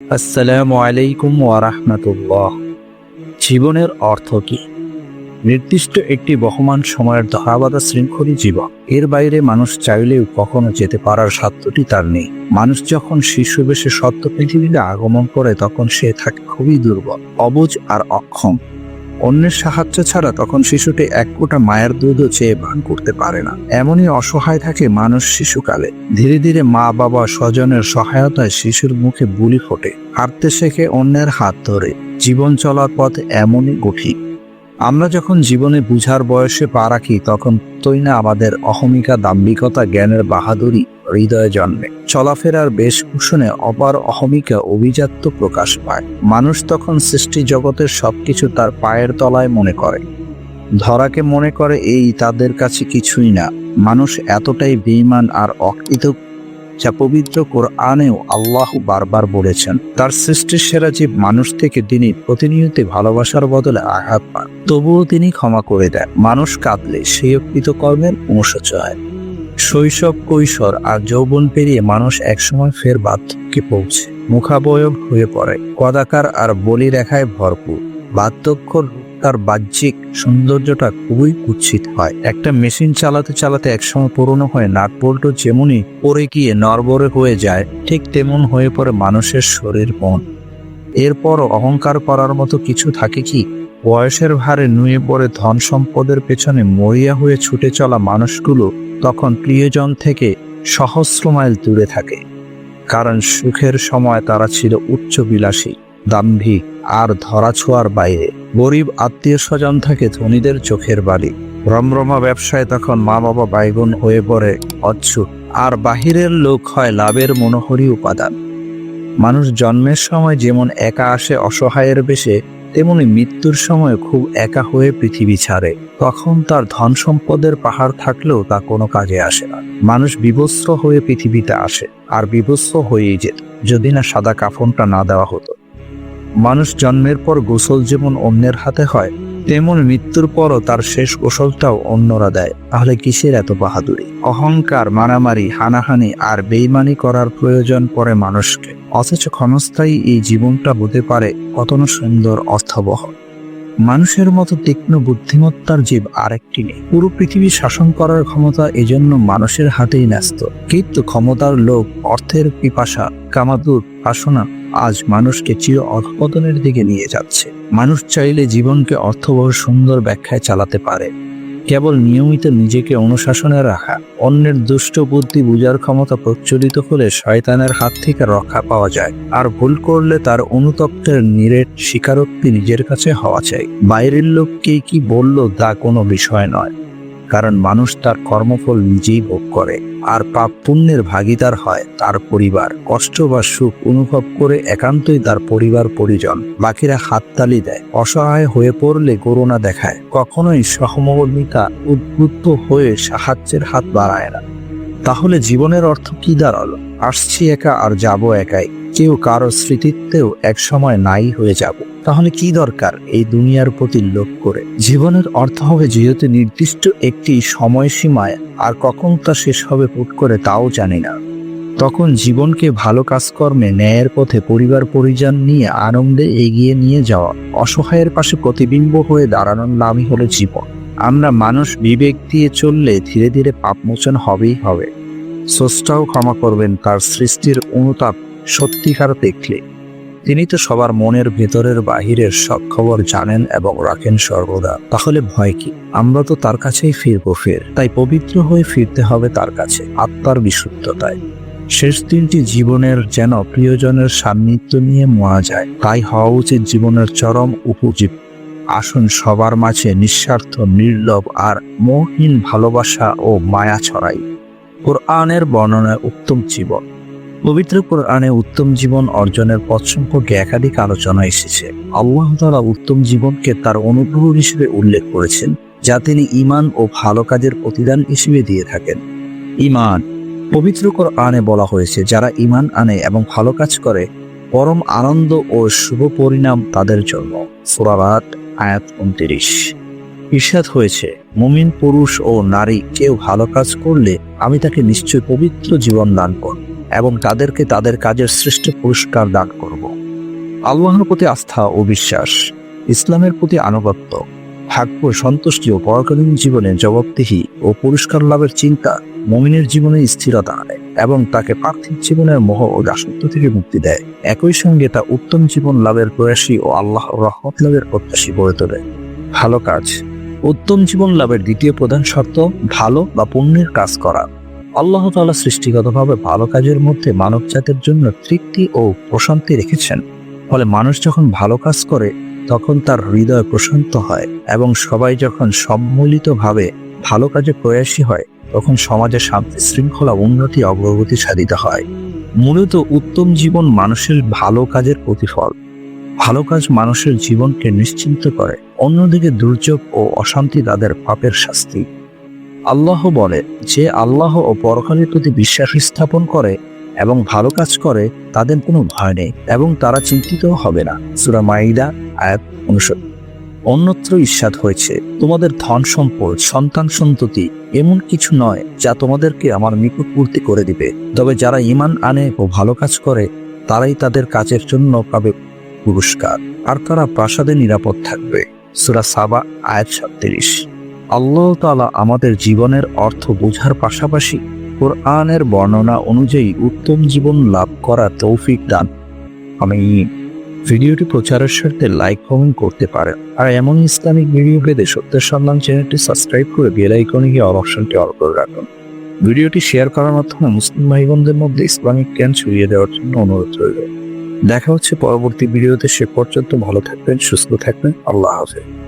আসসালামু আলাইকুম ওয়ারাহমাতুল্লাহ জীবনের অর্থ কি? নির্দিষ্ট একটি বহমান সময়ের ধরাবাধা শৃঙ্খলই জীবন। এর বাইরে মানুষ চাইলেও কখনো যেতে পারার সাধ্যটি তার নেই। মানুষ যখন শিশু বেশে সত্য পৃথিবীতে আগমন করে, তখন সে থাকে খুবই দুর্বল, অবুজ আর অক্ষম। অন্যের সাহায্য ছাড়া তখন শিশুটি এক কোটা মায়ের দুধও চেয়ে পান করতে পারে না। এমনই অসহায় থাকে মানুষ শিশুকালে। ধীরে ধীরে মা বাবা স্বজনের সহায়তায় শিশুর মুখে বুলি ফোটে, হাঁটতে শেখে অন্যের হাত ধরে। জীবন চলার পথ এমনই কঠিন আমরা যখন জীবনে বুঝার বয়সে পা রাখি, তখন তৈ না আমাদের অহমিকা দাম্ভিকতা জ্ঞানের বাহাদুরি হৃদয়ে জন্মে। চলাফেরার বেশভূষণে অপার অহমিকা অভিজাত্য প্রকাশ পায়। মানুষ তখন সৃষ্টি জগতের সবকিছু তার পায়ের তলায় মনে করে। ধরাকে মনে করে, এই তাদের কাছে কিছুই না। মানুষ এতটাই বেইমান আর অকৃত যা পবিত্র কোরআনেও আল্লাহ বারবার বলেছেন। তার সৃষ্টির সেরা জীব মানুষ থেকে তিনি প্রতিনিয়ত ভালোবাসার বদলে আঘাত পান। তবুও তিনি ক্ষমা করে দেন। মানুষ কাঁদলে সেই কৃতকর্মের অনুশোচয় শৈশব, কৈশোর আর যৌবন পেরিয়ে মানুষ একসময় ফের বার্ধক্যে পৌঁছে। মুখাবয়ব হয়ে পড়ে। কদাকার আর বলি রেখায় ভরপুর। বার্ধক্যর তার বাহ্যিক সৌন্দর্যটা খুবই কুৎসিত হয়। একটা মেশিন চালাতে চালাতে একসময় পুরনো হয়ে নাট বল্টু যেমনই পরে গিয়ে নরবরে হয়ে যায়, ঠিক তেমন হয়ে পড়ে মানুষের শরীর মন। এরপরও অহংকার করার মতো কিছু থাকে কি? বয়সের ভারে নুয়ে পড়ে ধন সম্পদের পেছনে মরিয়া হয়ে ছুটে চলা মানুষগুলো তখন প্রিয়জন থেকে সহস্র মাইল দূরে থাকে। কারণ সুখের সময় তারা ছিল উচ্চ বিলাসী দাম্ভিক আর ধরাছোঁয়ার বাইরে। গরিব আত্মীয় স্বজন থাকে ধনীদের চোখের বালি। রমরমা ব্যবসায় তখন মা বাবা বাইগুন হয়ে পড়ে অচ্ছুট আর বাহিরের লোক হয় লাভের মনোহরী উপাদান। মানুষ জন্মের সময় যেমন একা আসে অসহায়ের বেশে তেমনি মৃত্যুর সময় খুব একা হয়ে পৃথিবী ছাড়ে। তখন তার ধন সম্পদের পাহাড় থাকলেও তা কোনো কাজে আসে না। মানুষ বিবস্ত্র হয়ে পৃথিবীতে আসে, আর বিবস্ত্র হয়েই যেত, যদি না সাদা কাফনটা না দেওয়া হতো। মানুষ জন্মের পর গোসল যেমন অন্যের হাতে হয় তেমন মৃত্যুর পরও তার শেষ কৌশলটাও অন্যরা দেয়। তাহলে কিসের এত বাহাদুরি? অহংকার, মারামারি, হানাহানি আর বেইমানি করার প্রয়োজন পড়ে মানুষকে। অথচ ক্ষণস্থায়ী এই জীবনটা হতে পারে কত সুন্দর অর্থবহ মানুষের মতো তীক্ষ্ণ বুদ্ধিমত্তার জীব আরেকটি নেই। পুরো পৃথিবী শাসন করার ক্ষমতা এজন্য মানুষের হাতেই ন্যস্ত। কিন্তু ক্ষমতার লোভ, অর্থের পিপাসা কামাতুর বাসনা আজ মানুষকে চির অধপতনের দিকে নিয়ে যাচ্ছে। মানুষ চাইলে জীবনকে অর্থবহ সুন্দর ব্যাখ্যায় চালাতে পারে। কেবল নিয়মিত নিজেকে অনুশাসনে রাখা, অন্যের দুষ্ট বুদ্ধি বুঝার ক্ষমতা প্রচলিত হলে শয়তানের হাত থেকে রক্ষা পাওয়া যায়। আর ভুল করলে তার অনুতপ্তের নিরেট স্বীকারোক্তি নিজের কাছে হওয়া চাই। বাইরের লোককে কি বলল তা কোনো বিষয় নয়। কারণ মানুষ তার কর্মফল নিজেই ভোগ করে। আর পাপ পুণ্যের ভাগিদার হয় তার পরিবার। কষ্ট বা সুখ অনুভব করে একান্তই তার পরিবার পরিজন। বাকিরা হাততালি দেয়, অসহায় হয়ে পড়লে করোনা দেখায়। কখনোই সহমর্মিতা উদ্বুদ্ধ হয়ে সাহায্যের হাত বাড়ায় না। তাহলে জীবনের অর্থ কি দাঁড়াল? আসছি একা আর যাব একাই। কেউ কারও স্মৃতিত্বেও এক সময় নাই হয়ে যাব। তাহলে কি দরকার এই দুনিয়ার প্রতি লোভ করে? জীবনের অর্থ হবে যেহেতু নির্দিষ্ট একটি সময়সীমায় আর কখন তা শেষ হবে পুট করে তাও জানি না। তখন জীবনকে ভালো কাজকর্মে, ন্যায়ের পথে, পরিবার পরিজন নিয়ে আনন্দে এগিয়ে নিয়ে যাওয়া, অসহায়ের পাশে প্রতিবিম্ব হয়ে দাঁড়ানোর নামই হলো জীবন। আমরা মানুষ বিবেক দিয়ে চললে ধীরে ধীরে পাপমোচন হবেই হবে। স্রষ্টাও ক্ষমা করবেন, তার সৃষ্টির অনুতাপ সত্যিকার দেখলে। তিনি তো সবার মনের ভেতরের বাহিরের সব খবর জানেন এবং রাখেন সর্বদা। তাহলে ভয় কি? আমরা তো তার কাছেই ফিরবো ফের। তাই পবিত্র হয়ে ফিরতে হবে তার কাছে, আত্মার বিশুদ্ধতায়। শেষ দিনটি জীবনের যেন প্রিয়জনের সান্নিধ্য নিয়ে মোয়া যায়। তাই হওয়া উচিত জীবনের চরম উপজীব আসুন সবার মাঝে নিঃস্বার্থ, নির্লভ আর মোহহীন ভালোবাসা ও মায়া ছড়াই। কোরআনের বর্ণনায় উত্তম জীবন। পবিত্র কোরআনে উত্তম জীবন অর্জনের পথ সম্পর্কে একাধিক আলোচনা এসেছে। আল্লাহ তাআলা উত্তম জীবনকে তার অনুগ্রহ হিসেবে উল্লেখ করেছেন, যা তিনি ইমান ও ভালো কাজের প্রতিদান হিসেবে দিয়ে থাকেন। ইমান পবিত্র কোরআনে বলা হয়েছে, যারা ইমান আনে এবং ভালো কাজ করে, পরম আনন্দ ও শুভ পরিণাম তাদের জন্য। সুরাবাত আয়াত উনত্রিশ। ঈর্ষাদ হয়েছে, মুমিন, পুরুষ ও নারী কেউ ভালো কাজ করলে আমি তাকে নিশ্চয় পবিত্র জীবন দান করব। এবং তাদেরকে তাদের কাজের শ্রেষ্ঠ পুরস্কার দান করব। আল্লাহর প্রতি আস্থা ও বিশ্বাস, ইসলামের প্রতি আনুগত্য ভাগ্য সন্তুষ্টি ও পরকালীন জীবনে জবাবদিহি ও পুরস্কার লাভের চিন্তা মমিনের জীবনে স্থিরতা আনে এবং তাকে পার্থিব জীবনের মোহ ও দাসত্ব থেকে মুক্তি দেয়। একই সঙ্গে তা উত্তম জীবন লাভের প্রয়াসী ও আল্লাহ রহমত লাভের প্রত্যাশী গড়ে তোলে। ভালো কাজ, উত্তম জীবন লাভের দ্বিতীয় প্রধান শর্ত, ভালো বা পুণ্যের কাজ করা। আল্লাহ তাআলা সৃষ্টিগতভাবে ভালো কাজের মধ্যে মানব জাতির জন্য তৃপ্তি ও প্রশান্তি রেখেছেন। ফলে মানুষ যখন ভালো কাজ করে, তখন তার হৃদয় প্রশান্ত হয় এবং সবাই যখন সম্মিলিতভাবে ভালো কাজে প্রয়াসী হয়, তখন সমাজে শান্তি শৃঙ্খলা উন্নতি অগ্রগতি সাধিত হয়। মূলত উত্তম জীবন মানুষের ভালো কাজের প্রতিফল। ভালো কাজ মানুষের জীবনকে নিশ্চিন্ত করে, অন্যদিকে দুর্যোগ ও অশান্তি তাদের পাপের শাস্তি। আল্লাহ বলে যে আল্লাহ ও পরকালের প্রতি বিশ্বাস স্থাপন করে এবং ভালো কাজ করে, তাদের কোনো ভয় নেই এবং তারা চিন্তিত হবে না। সুরা মাইদা আয়াত অনুসরণ অন্যত্র ঈর্ষাদ হয়েছে, তোমাদের ধন সম্পদ, সন্তান সন্ততি এমন কিছু নয় যা তোমাদেরকে আমার নিকটবর্তী করে দিবে। তবে যারা ইমান আনে ও ভালো কাজ করে, তারাই তাদের কাজের জন্য পাবে পুরস্কার। আর তারা প্রাসাদে নিরাপদ থাকবে। সুরা সাবা, আয়াত সাতত্রিশ। আল্লাহ তাআলা আমাদের জীবনের অর্থ বোঝার পাশাপাশি কোরআনের বর্ণনা অনুযায়ী উত্তম জীবন লাভ করা তৌফিক দান। আমি ভিডিওটি প্রচারের স্বার্থে লাইক, কমেন্ট করতে পারেন। আর এমন ইসলামিক ভিডিও পেতে সত্যের সন্ধান চ্যানেলটি সাবস্ক্রাইব করে বেল আইকনে গিয়ে অল অপশনটি অল করে রাখুন। ভিডিওটি শেয়ার করার মাধ্যমে মুসলিম ভাই বোনদের মধ্যে ইসলামিক জ্ঞান ছড়িয়ে দেওয়ার জন্য অনুরোধ রইল। দেখা হচ্ছে পরবর্তী ভিডিওতে, সে পর্যন্ত ভালো থাকবেন, সুস্থ থাকবেন। আল্লাহ হাফেজ।